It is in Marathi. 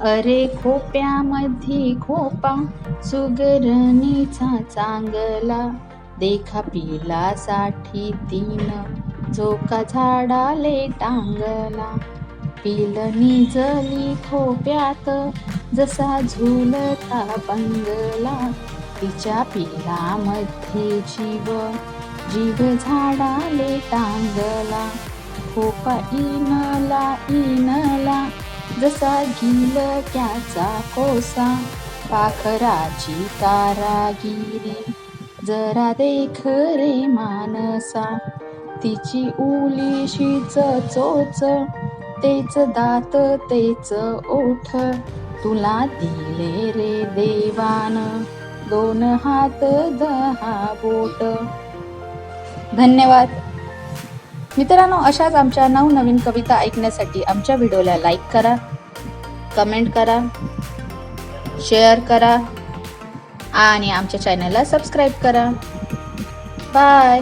अरे खोप्यामध्ये खोपा सुगरणीचा चांगला. देखा पिलासाठी तीन झोका झाडाले टांगला. पिल निजली खोप्यात जसा झुलता बंगला. तिच्या पिलामध्ये जीव जीव झाडाले टांगला. खोपा इनला इनला जसा गिलक्याचा कोसा पाखराची कारागिरी जरा देख रे मानसा तिची उलीशीच चोच तेच दात तेच ओठ तुला दिले रे देवान. दोन हात दहा बोट. धन्यवाद. मित्रांनो अशाच आमच्या नवनवीन कविता ऐकण्यासाठी आमच्या व्हिडिओला लाईक करा कमेंट करा शेअर करा आणि आमच्या चॅनलला सबस्क्राईब करा. बाय